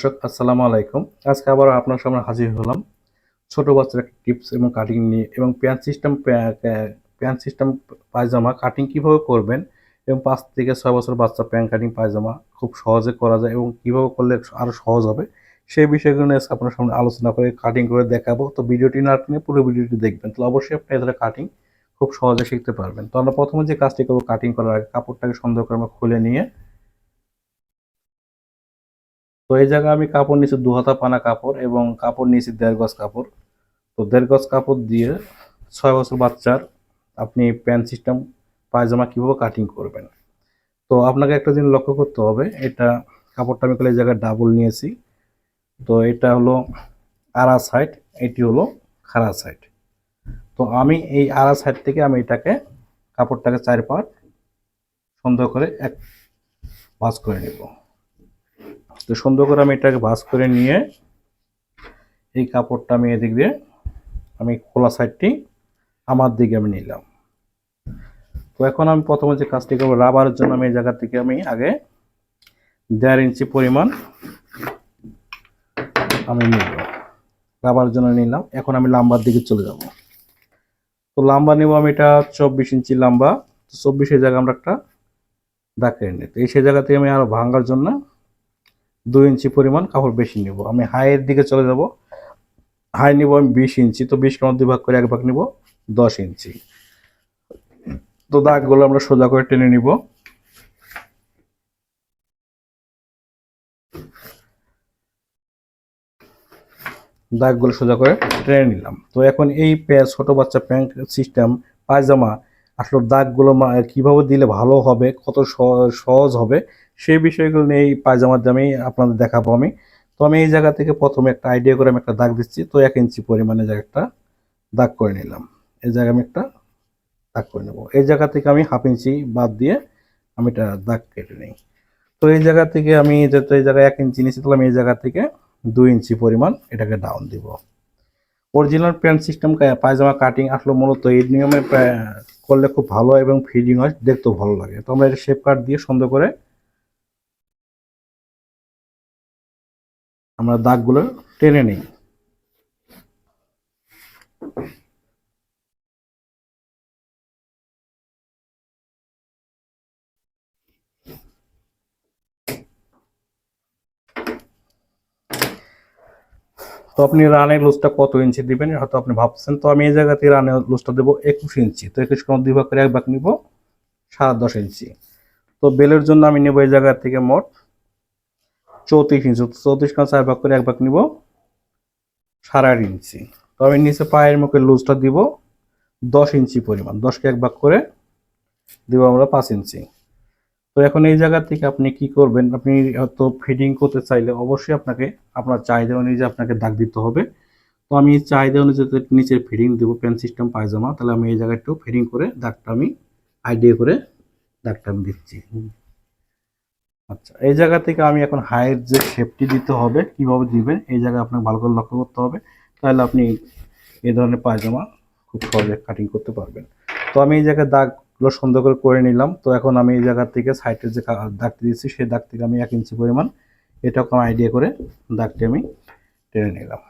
দর্শক, আসসালামু আলাইকুম। আজকে আবার আপনার সামনে হাজির হলাম। ছোট বাচ্চার টিপস এবং কাটিং নিয়ে এবং প্যান্ট সিস্টেম প্যান্ট সিস্টেম পায়জামা কাটিং কীভাবে করবেন এবং পাঁচ থেকে ছয় বছর বাচ্চা প্যান্ট কাটিং পায়জামা খুব সহজে করা যায় এবং কীভাবে করলে আরও সহজ হবে, সেই বিষয়গুলো নিয়ে আপনার সামনে আলোচনা করে কাটিং করে দেখাবো। তো ভিডিওটি না টেনে পুরো ভিডিওটি দেখবেন তো অবশ্যই আপনি এদের কাটিং খুব সহজে শিখতে পারবেন। তো আমরা প্রথমে যে কাজটি করব কাটিং করার আগে কাপড়টাকে সুন্দর করে আমরা খুলে নিয়ে তো এই জায়গায় আমি কাপড় নিয়েছি দু হাতা পানা কাপড় এবং কাপড় নিয়েছি দেড় গজ কাপড়। তো দেড় গজ কাপড় দিয়ে ছয় বছর বাচ্চার আপনি প্যান্ট সিস্টেম পায়জামা কীভাবে কাটিং করবেন? তো আপনাকে একটা জিনিস লক্ষ্য করতে হবে, এটা কাপড়টা আমি এই জায়গায় ডাবল নিয়েছি। তো এটা হলো আড়া সাইড এটি হলো খাড়া সাইড তো আমি এই আড়া সাইড থেকে আমি এটাকে কাপড়টাকে চার পাট সুন্দর করে এক ভাঁজ করে নেব। তো সুন্দর করে আমি এটাকে ভাঁজ করে নিয়ে এই কাপড়টা আমি এদিক দিয়ে আমি খোলা সাইডটি আমার দিকে আমি নিলাম। তো এখন আমি প্রথমে যে কাজটি করব, রাবারের জন্য আমি এই জায়গা থেকে আমি আগে দেড় ইঞ্চি পরিমাণ আমি নিব। রাবারের জন্য নিলাম। এখন আমি লাম্বার দিকে চলে যাব। তো লাম্বা নেব আমি এটা চব্বিশ ইঞ্চি লাম্বা। তো চব্বিশের জায়গায় আমরা একটা দাগ কেটে নিই। এই সেই জায়গা থেকে আমি আরও ভাঙার জন্য দুই ইঞ্চি পরিমাণ কাপড় বেশি নিব। আমি হাইয়ের দিকে চলে যাব। হাই নিব আমি বিশ ইঞ্চি, তো বিশ কেমন দুই ভাগ করে এক ভাগ নিব? দশ ইঞ্চি। তো দাগগুলো আমরা সোজা করে টেনে নিব। দাগগুলো সোজা করে টেনে নিলাম। তো এখন এই ছোট বাচ্চা প্যান্ট সিস্টেম, পায়জামা আসলে দাগগুলো কীভাবে দিলে ভালো হবে, কত সহ- সহজ হবে, সেই বিষয়গুলো নিয়ে এই পায়জামার দামে আপনাদের দেখাবো আমি। তো আমি এই জায়গা থেকে প্রথমে একটা আইডিয়া করে আমি একটা দাগ দিচ্ছি। তো এক ইঞ্চি পরিমাণে একটা দাগ করে নিলাম। এই জায়গায় আমি একটা দাগ করে নেব। এই জায়গা থেকে আমি হাফ ইঞ্চি বাদ দিয়ে আমি এটা দাগ কেটে নিই। তো এই জায়গা থেকে আমি যেহেতু এই জায়গায় এক ইঞ্চি নিয়েছি, তাহলে আমি এই জায়গা থেকে দুই ইঞ্চি পরিমাণ এটাকে ডাউন দিব। অরিজিনাল প্যান্ট সিস্টেম পায়জামা কাটিং আসলে মূলত এই নিয়মে করলে খুব ভালো এবং ফিটিং হয়, দেখতেও ভালো লাগে। তো আমরা এটা শেপ কাট দিয়ে সুন্দর করে আমরা দাগগুলো টেনে নিই। তো আপনি রানের লুজটা কত ইঞ্চি দিবেন হয়তো আপনি ভাবছেন, তো আমি এই জায়গাতে রানের লুজটা দেবো একুশ ইঞ্চি তো একুশ কোন দুই ভাগ করে এক ভাগ নিব সাড়ে দশ ইঞ্চি তো বেলের জন্য আমি নেব এই জায়গা থেকে মোট চৌত্রিশ ইঞ্চি চৌত্রিশ কোন চার ভাগ করে এক ভাগ নিব সাড়ে আট ইঞ্চি তো আমি নিচে পায়ের মুখে লুজটা দিব দশ ইঞ্চি পরিমাণ, দশকে এক ভাগ করে দিব আমরা পাঁচ ইঞ্চি এখন এই জায়গা থেকে আপনি কি করবেন? আপনি হয়তো ফিডিং করতে চাইলে অবশ্যই আপনাকে আপনার চাহিদা অনুযায়ী আপনাকে দাগ দিতে হবে। তো আমি চাহিদা অনুযায়ী নিচে ফিডিং দেবো পেন সিস্টেম পায়জামা তাহলে আমি এই জায়গায় একটু ফিটিং করে দাগটা আমি আইডিয়া করে দাগটা আমি দিচ্ছি। আচ্ছা এই জায়গা থেকে আমি এখন হাইয়ের যে শেপটি দিতে হবে, কীভাবে দিবেন? এই জায়গায় আপনাকে ভালো করে লক্ষ্য করতে হবে। তাহলে আপনি এই ধরনের পায়জামা খুব সহজে কাটিং করতে পারবেন। তো আমি এই জায়গায় দাগগুলো সুন্দর করে করে নিলাম। তো এখন আমি এই জায়গা থেকে সাইডের যে দাগটি দিচ্ছি, সেই দাগ থেকে আমি এক ইঞ্চি পরিমাণ এটাকে কোনো আইডিয়া করে দাগটি আমি টেনে নিলাম।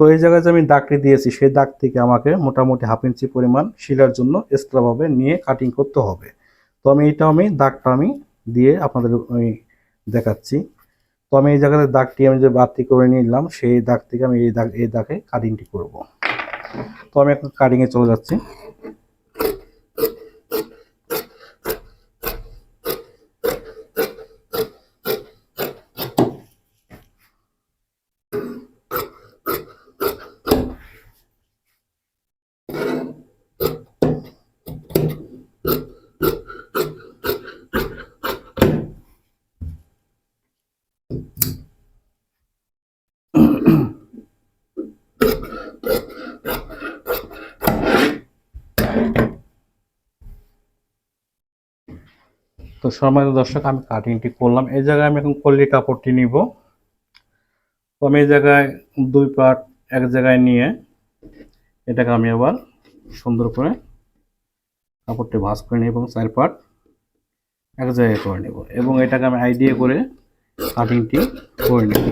তো এই জায়গায় যে আমি দাগটি দিয়েছি, সেই দাগ থেকে আমাকে মোটামুটি হাফ ইঞ্চি পরিমাণ শিলার জন্য এক্সট্রাভাবে নিয়ে কাটিং করতে হবে। তো আমি এটা আমি দাগটা আমি দিয়ে আপনাদের আমি দেখাচ্ছি। তো আমি এই জায়গাতে দাগটি আমি যে বাড়তি করে নিলাম, সেই দাগ থেকে আমি এই দাগ এই দাগে কাটিংটি করব। তো আমি এখন কাটিংয়ে চলে যাচ্ছি। তো সম্মানিত দর্শক, আমি কাটিংটি করলাম। এই জায়গায় আমি এখন কল্লি কাপড়টি নিব। তো আমি এই জায়গায় দুই পার্ট এক জায়গায় নিয়ে এটাকে আমি আবার সুন্দর করে কাপড়টি ভাঁজ করে নিই এবং চার পার্ট এক জায়গায় করে নেব এবং এটাকে আমি আইডিয়া করে কাটিংটি করে নেব।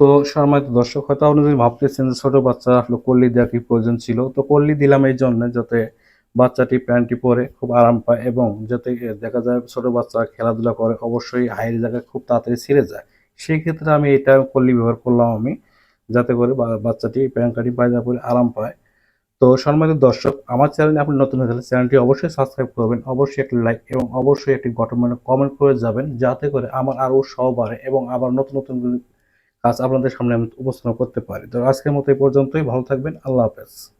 তো সম্মানিত দর্শক হয়তো আপনি যদি ভাবতেছেন যে ছোট বাচ্চা আসলে কল্লি দেওয়া কি প্রয়োজন ছিল? তো কল্লি দিলাম এই জন্য যাতে বাচ্চাটি প্যান্টটি পরে খুব আরাম পায় এবং যাতে দেখা যায় ছোট বাচ্চা খেলাধুলা করে, অবশ্যই হাইয়ের জায়গায় খুব তাড়াতাড়ি ছিঁড়ে যায়। সেই ক্ষেত্রে আমি এটা কল্লি ব্যবহার করলাম আমি, যাতে করে বাচ্চাটি প্যান্ট কাটি পায়জামা পরে আরাম পায়। তো সম্মানিত দর্শক, আমার চ্যানেলে আপনি নতুন হয়ে চ্যানেলটি অবশ্যই সাবস্ক্রাইব করবেন, অবশ্যই একটি লাইক এবং অবশ্যই একটি গঠন কমেন্ট করে যাবেন, যাতে করে আমার আরও উৎসাহ বাড়ে এবং আবার নতুন নতুন কাজ আপনাদের সামনে আমি উপস্থাপন করতে পারি। তো আজকের মতো এই পর্যন্তই। ভালো থাকবেন। আল্লাহ হাফেজ।